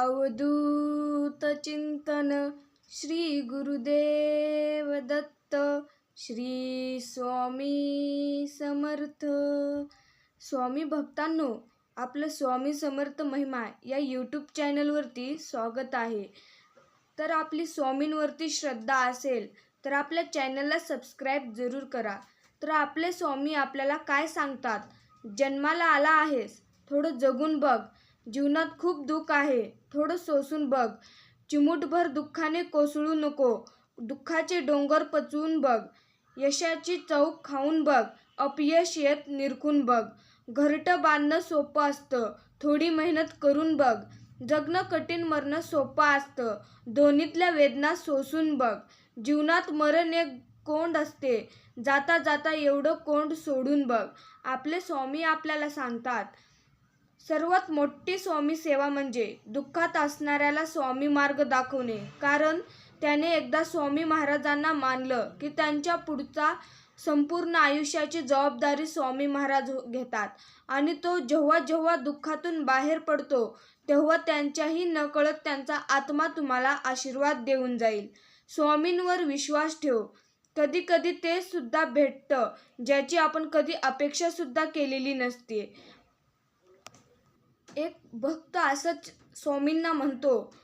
अवधूत चिंतन श्री गुरुदेव दत्त श्री स्वामी समर्थ. स्वामी भक्तांनो आपलं स्वामी समर्थ महिमा या यूट्यूब चॅनलवरती स्वागत आहे. तर आपली स्वामींवरती श्रद्धा असेल तर आपल्या चॅनलला सबस्क्राईब जरूर करा. तर आपले स्वामी आपल्याला काय सांगतात? जन्माला आला आहेस थोडं जगून बघ. जीवनात खूप दुःख आहे. थोडं सोसून बघ. चिमूटभर दुःखाने कोसळू नको. दुःखाचे डोंगर पचवून बघ. यशाची चौक खाऊन बघ. अपयश येत निरखून बघ. घरटं बांधणं सोपं असतं. थोडी मेहनत करून बघ. जगणं कठीण मरणं सोपं असतं. दोन्हीतल्या वेदना सोसून बघ. जीवनात मरण एक कोंड असते. जाता जाता एवढं कोंड सोडून बघ. आपले स्वामी आपल्याला सांगतात. सर्वात मोठी स्वामी सेवा म्हणजे दुःखात असणाऱ्याला स्वामी मार्ग दाखवणे. कारण त्याने एकदा स्वामी महाराजांना मानलं की त्यांच्या पुढचा संपूर्ण आयुष्याची जबाबदारी स्वामी महाराज घेतात. आणि तो जेव्हा जेव्हा दुःखातून बाहेर पडतो तेव्हा त्यांच्याही नकळत त्यांचा आत्मा तुम्हाला आशीर्वाद देऊन जाईल. स्वामींवर विश्वास ठेव. कधी कधी ते सुद्धा भेटतं ज्याची आपण कधी अपेक्षा सुद्धा केलेली नसते. एक भक्त असंच स्वामींना म्हणतो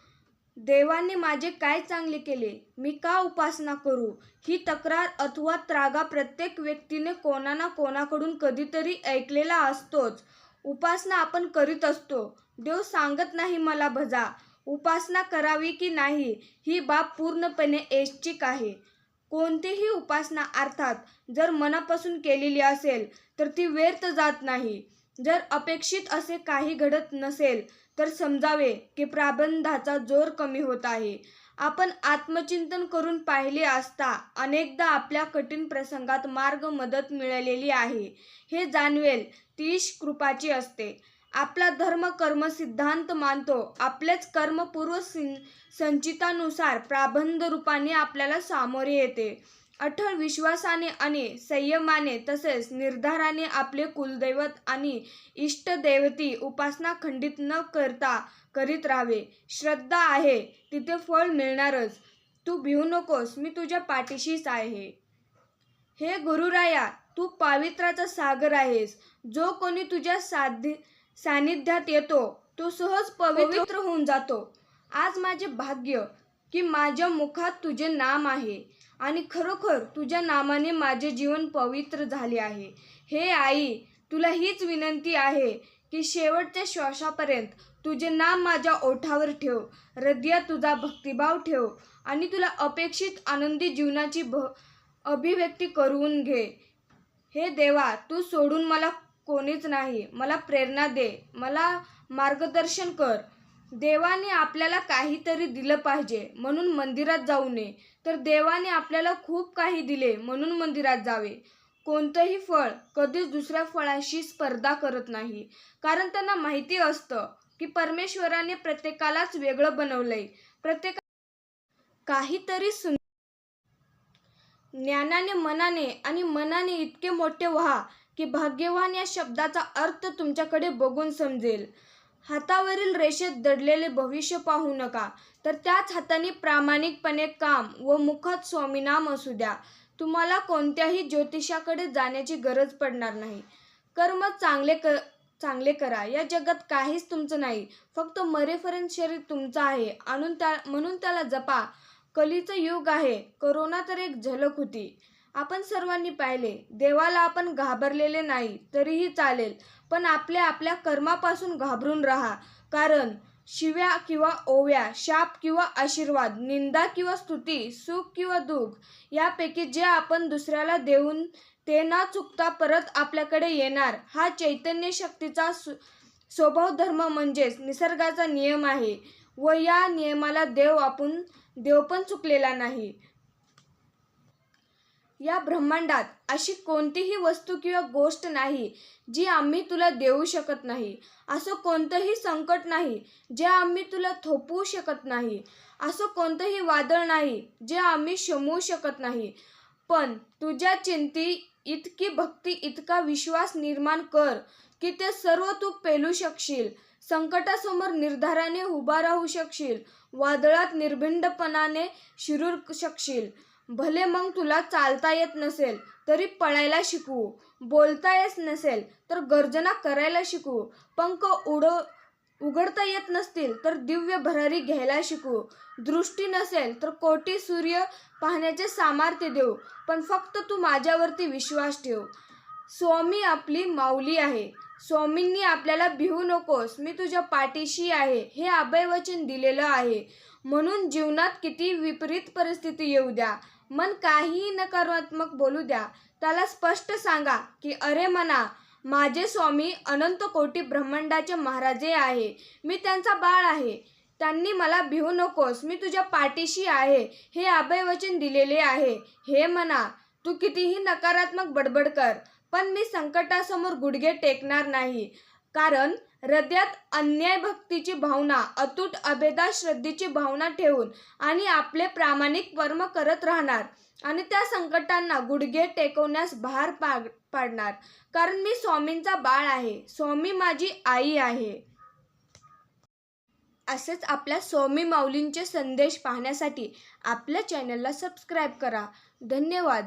देवाने माझे काय चांगले केले? मी का उपासना करू? ही तक्रार अथवा त्रागा प्रत्येक व्यक्तीने कोणा ना कोणाकडून कधीतरी ऐकलेला असतोच. उपासना आपण करीत असतो. देव सांगत नाही मला भजा. उपासना करावी की नाही? ही बाब पूर्णपणे ऐच्छिक आहे. कोणतीही उपासना अर्थात जर मनापासून केलेली असेल तर ती व्यर्थ जात नाही. जर अपेक्षित असे काही घडत नसेल तर समजावे की प्राबंधाचा जोर कमी होत आहे. आपण आत्मचिंतन करून पाहिले असता अनेकदा आपल्या कठीण प्रसंगात मार्ग मदत मिळालेली आहे. हे जाणवेल तीश कृपाची असते. आपला धर्म कर्म सिद्धांत मानतो. आपलेच कर्मपूर्व सिं- संचितानुसार प्राबंध रूपाने आपल्याला सामोरे येते. अठळ विश्वासाने आणि संयमाने तसेच निर्धाराने आपले कुलदैवत आणि इष्टदैवती उपासना खंडित न करता करीत राहावे. श्रद्धा आहे तिथे फळ मिळणारच. तू भिवू नकोस मी तुझ्या पाठीशीच आहे. हे गुरुराया तू पावित्राचा सागर आहेस. जो कोणी तुझ्या साधी सानिध्यात येतो तो सहज पवित्र होऊन जातो. आज माझे भाग्य की माझ्या मुखात तुझे नाम आहे. आणि खरोखर तुझ्या नामाने माझे जीवन पवित्र झाले आहे. हे आई तुला हीच विनंती आहे की शेवटच्या श्वासापर्यंत तुझे नाम माझ्या ओठावर ठेव हृदयात तुझा भक्तिभाव ठेव आणि तुला अपेक्षित आनंदी जीवनाची भ अभिव्यक्ती करून घे. हे देवा तू सोडून मला कोणीच नाही. मला प्रेरणा दे. मला मार्गदर्शन कर. देवाने आपल्याला काहीतरी दिलं पाहिजे म्हणून मंदिरात जाऊ नये. तर देवाने आपल्याला खूप काही दिले म्हणून मंदिरात जावे. कोणतंही फळ कधीच दुसऱ्या फळाशी स्पर्धा करत नाही. कारण त्यांना माहिती असतं की परमेश्वराने प्रत्येकालाच वेगळं बनवलंय. प्रत्येका काहीतरी सुंदर ज्ञानाने मनाने आणि मनाने इतके मोठे व्हा की भाग्यवान या शब्दाचा अर्थ तुमच्याकडे बघून समजेल. हातावरील रेषेत दडलेले भविष्य पाहू नका. तर त्याच हाताने प्रामाणिकपणे काम व मुखात स्वामीनाम असू द्या. तुम्हाला कोणत्याही ज्योतिषाकडे जाण्याची गरज पडणार नाही. कर्म चांगले क चांगले करा. या जगात काहीच तुमचं नाही. फक्त मरेपर्यंत शरीर तुमचं आहे. आणून त्या म्हणून त्याला जपा. कलीचं युग आहे. करोना तर एक झलक होती. आपण सर्वांनी पाहिले. देवाला आपण घाबरलेले नाही तरीही चालेल. पण आपल्या आपल्या कर्मापासून घाबरून राहा. कारण शिव्या किंवा ओव्या शाप किंवा आशीर्वाद निंदा किंवा स्तुती सुख किंवा दुःख यापैकी जे आपण दुसऱ्याला देऊन ते न चुकता परत आपल्याकडे येणार हा चैतन्य शक्तीचा स्वभाव धर्म म्हणजेच निसर्गाचा नियम आहे व या नियमाला देव आपण देव पण चुकलेला नाही. या ब्रह्मांडात अशी कोणतीही वस्तू किंवा गोष्ट नाही जी आम्ही तुला देऊ शकत नाही. असं कोणतंही संकट नाही जे आम्ही तुला थोपवू शकत नाही. असं कोणतंही वादळ नाही जे आम्ही शमवू शकत नाही. पण तुझ्या चिंती इतकी भक्ती इतका विश्वास निर्माण कर की ते सर्व तू पेलू शकशील. संकटासमोर निर्धाराने उभा राहू शकशील वादळात निर्भिंडपणाने शिरू शकशील. भले मग तुला चालता येत नसेल तरी पळायला शिकवू. बोलता येत नसेल तर गर्जना करायला शिकवू. पंख उड उघडता येत नसतील तर दिव्य भरारी घ्यायला शिकवू. दृष्टी नसेल तर कोटी सूर्य पाहण्याचे सामर्थ्य देऊ. पण फक्त तू माझ्यावरती विश्वास ठेव. स्वामी आपली माऊली आहे. स्वामींनी आपल्याला भिवू नकोस मी तुझ्या पाठीशी आहे. हे अभयवचन दिलेलं आहे. म्हणून जीवनात किती विपरीत परिस्थिती येऊ द्या. मन काहीही नकारात्मक बोलू द्या. त्याला स्पष्ट सांगा की अरे मना माझे स्वामी अनंत कोटी ब्रह्मांडाचे महाराजे आहे. मी त्यांचा बाळ आहे. त्यांनी मला भिवू नकोस. मी तुझ्या पाठीशी आहे. हे अभयवचन दिलेले आहे. हे म्हणा तू कितीही नकारात्मक बडबड कर पण मी संकटासमोर गुडघे टेकणार नाही. कारण हृदयात अन्याय भक्तीची भावना अतूट अभेदा श्रद्धेची भावना ठेवून आणि आपले प्रामाणिक कर्म करत राहणार आणि त्या संकटांना गुडघे टेकवण्यास भार पाड पाडणार. कारण मी स्वामींचा बाळ आहे. स्वामी माझी आई आहे. असेच आपल्या स्वामी माऊलींचे संदेश पाहण्यासाठी आपल्या चॅनलला सबस्क्राईब करा. धन्यवाद.